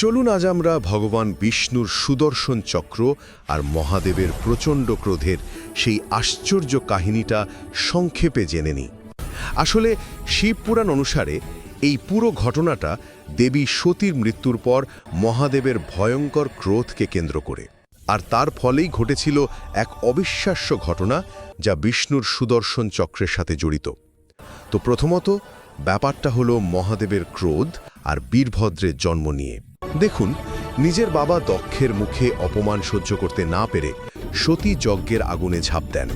চলুন আজ আমরা ভগবান বিষ্ণুর সুদর্শন চক্র আর মহাদেবের প্রচণ্ড ক্রোধের সেই আশ্চর্য কাহিনীটা সংক্ষেপে জেনে নিই। আসলে শিবপুরাণ অনুসারে এই পুরো ঘটনাটা দেবী সতীর মৃত্যুর পর মহাদেবের ভয়ঙ্কর ক্রোধকে কেন্দ্র করে। আর তার ফলেই ঘটেছিল এক অবিশ্বাস্য ঘটনা যা বিষ্ণুর সুদর্শন চক্রের সাথে জড়িত। তো প্রথমত ব্যাপারটা হলো মহাদেবের ক্রোধ আর বীরভদ্রের জন্ম নিয়ে। দেখুন, নিজের বাবা দক্ষের মুখে অপমান সহ্য করতে না পেরে সতী যজ্ঞের আগুনে ঝাঁপ দেন।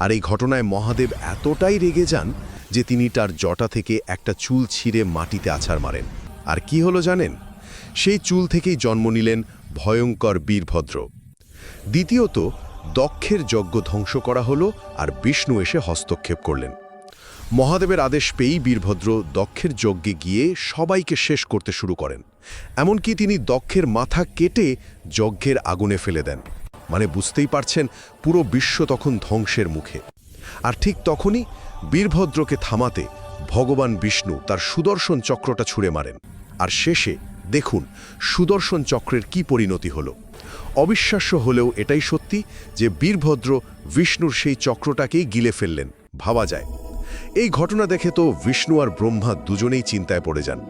আর এই ঘটনায় মহাদেব এতটাই রেগে যান যে তিনি তার জটা থেকে একটা চুল ছিঁড়ে মাটিতে আছাড় মারেন। আর কি হলো জানেন? সেই চুল থেকেই জন্ম নিলেন ভয়ঙ্কর বীরভদ্র। দ্বিতীয়ত, দক্ষের যজ্ঞ ধ্বংস করা হলো আর বিষ্ণু এসে হস্তক্ষেপ করলেন। মহাদেবের আদেশ পেয়েই বীরভদ্র দক্ষের যজ্ঞে গিয়ে সবাইকে শেষ করতে শুরু করেন। এমনকি তিনি দক্ষের মাথা কেটে যজ্ঞের আগুনে ফেলে দেন। মানে বুঝতেই পারছেন, পুরো বিশ্ব তখন ধ্বংসের মুখে। আর ঠিক তখনই বীরভদ্রকে থামাতে ভগবান বিষ্ণু তার সুদর্শন চক্রটা ছুঁড়ে মারেন। আর শেষে দেখুন সুদর্শন চক্রের কি পরিণতি হলো। অবিশ্বাস্য হলেও এটাই সত্যি যে বীরভদ্র বিষ্ণুর সেই চক্রটাকেই গিলে ফেললেন। ভাবা যায়। এই ঘটনা দেখে তো বিষ্ণু আর ব্রহ্মা দুজনেই চিন্তায় পড়ে যান।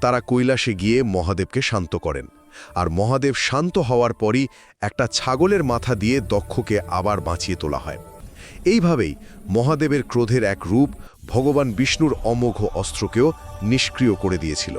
তারা কৈলাসে গিয়ে মহাদেবকে শান্ত করেন আর মহাদেব শান্ত হওয়ার পরই একটা ছাগলের মাথা দিয়ে দক্ষকে আবার বাঁচিয়ে তোলা হয়। এইভাবেই মহাদেবের ক্রোধের এক রূপ ভগবান বিষ্ণুর অমোঘ অস্ত্রকেও নিষ্ক্রিয় করে দিয়েছিল।